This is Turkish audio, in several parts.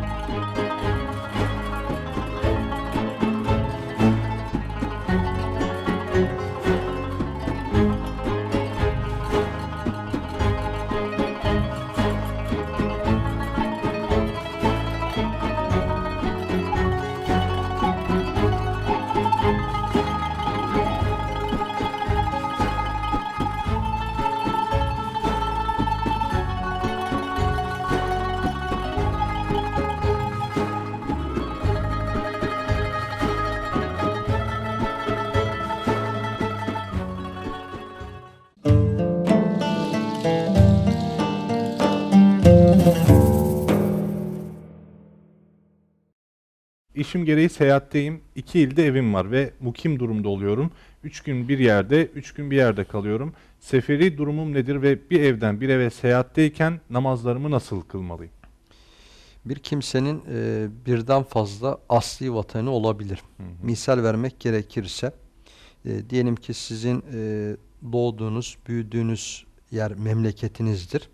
Bye. İşim gereği seyahatteyim. İki ilde evim var ve mukim durumda oluyorum. Üç gün bir yerde, üç gün bir yerde kalıyorum. Seferi durumum nedir ve bir evden bir eve seyahatteyken namazlarımı nasıl kılmalıyım? Bir kimsenin e, birden fazla asli vatanı olabilir. Misal vermek gerekirse, e, diyelim ki sizin e, doğduğunuz, büyüdüğünüz yer memleketinizdir.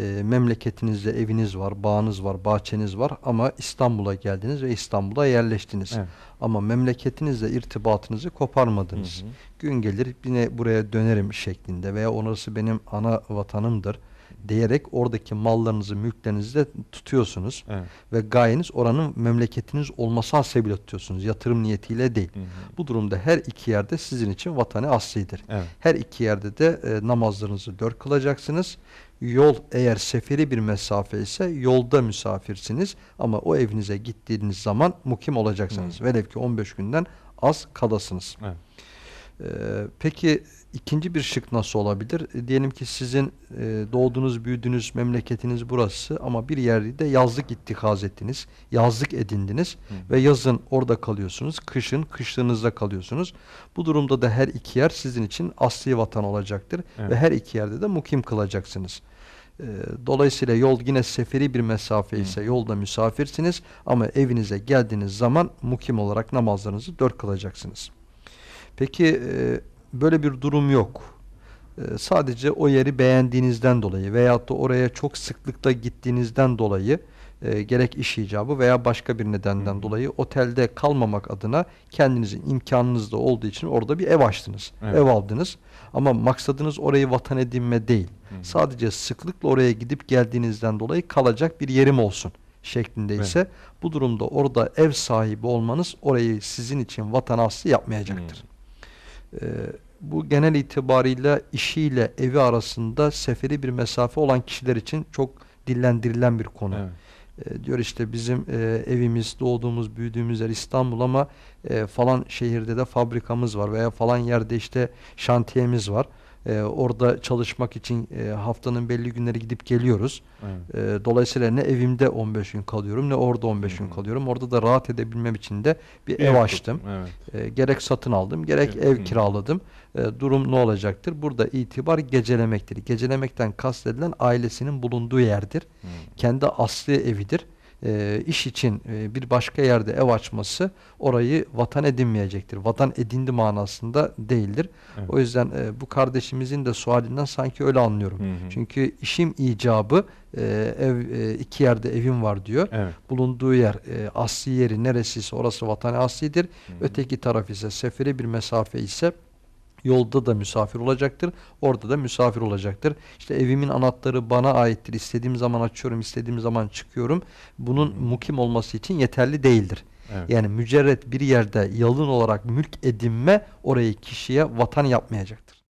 E, memleketinizde eviniz var, bağınız var, bahçeniz var ama İstanbul'a geldiniz ve İstanbul'a yerleştiniz. Evet. Ama memleketinizle irtibatınızı koparmadınız. Gün gelir yine buraya dönerim şeklinde veya orası benim ana vatanımdır diyerek oradaki mallarınızı, mülklerinizi de tutuyorsunuz. Evet. Ve gayeniz oranın memleketiniz olması hasebiyle tutuyorsunuz. Yatırım niyetiyle değil. Bu durumda her iki yerde sizin için vatanı aslidir. Evet. Her iki yerde de e, namazlarınızı dört kılacaksınız. Yol eğer seferi bir mesafe ise yolda misafirsiniz ama o evinize gittiğiniz zaman mukim olacaksınız. Velev ki 15 günden az kalasınız. Evet. Ee, peki ikinci bir şık nasıl olabilir? E, diyelim ki sizin e, doğduğunuz, büyüdüğünüz memleketiniz burası ama bir yerde yazlık ittikaz ettiniz, yazlık edindiniz ve yazın orada kalıyorsunuz, kışın kışlığınızda kalıyorsunuz. Bu durumda da her iki yer sizin için asli vatan olacaktır Evet. ve her iki yerde de mukim kılacaksınız. Ee, Dolayısıyla yol yine seferi bir mesafe ise yolda misafirsiniz ama evinize geldiğiniz zaman mukim olarak namazlarınızı dört kılacaksınız. Peki e, böyle bir durum yok. E, Sadece o yeri beğendiğinizden dolayı veyahut da oraya çok sıklıkla gittiğinizden dolayı e, gerek iş icabı veya başka bir nedenden dolayı otelde kalmamak adına kendinizin imkanınız da olduğu için orada bir ev açtınız. Evet. Ev aldınız. Ama maksadınız orayı vatan edinme değil. Sadece sıklıkla oraya gidip geldiğinizden dolayı kalacak bir yerim olsun şeklinde Evet. ise bu durumda orada ev sahibi olmanız orayı sizin için vatan aslı yapmayacaktır. Ee, bu genel itibarıyla işiyle evi arasında seferi bir mesafe olan kişiler için çok dillendirilen bir konu. Evet. Ee, diyor işte bizim e, evimiz, doğduğumuz, büyüdüğümüz yer İstanbul ama e, falan şehirde de fabrikamız var veya falan yerde işte şantiyemiz var. E, orada çalışmak için e, haftanın belli günleri gidip geliyoruz. Evet. E, dolayısıyla ne evimde 15 gün kalıyorum ne orada 15 gün kalıyorum. Orada da rahat edebilmem için de bir, Bir ev ev açtım. evet. E, gerek satın aldım, gerek ev Hı. kiraladım. E, durum ne olacaktır? Burada itibar gecelemektir. Gecelemekten kastedilen ailesinin bulunduğu yerdir. Kendi asli evidir. E, iş için e, bir başka yerde ev açması orayı vatan edinmeyecektir. Vatan edindi manasında değildir. Evet. O yüzden e, bu kardeşimizin de sualinden sanki öyle anlıyorum. Hı hı. Çünkü işim icabı e, ev e, iki yerde evim var diyor Evet. bulunduğu yer e, asli yeri neresiyse orası vatan aslidir. Öteki taraf ise seferi bir mesafe ise yolda da misafir olacaktır. Orada da misafir olacaktır. İşte evimin anahtarı bana aittir. İstediğim zaman açıyorum, istediğim zaman çıkıyorum. Bunun mukim olması için yeterli değildir. Evet. Yani mücerret bir yerde yalın olarak mülk edinme orayı kişiye vatan yapmayacaktır.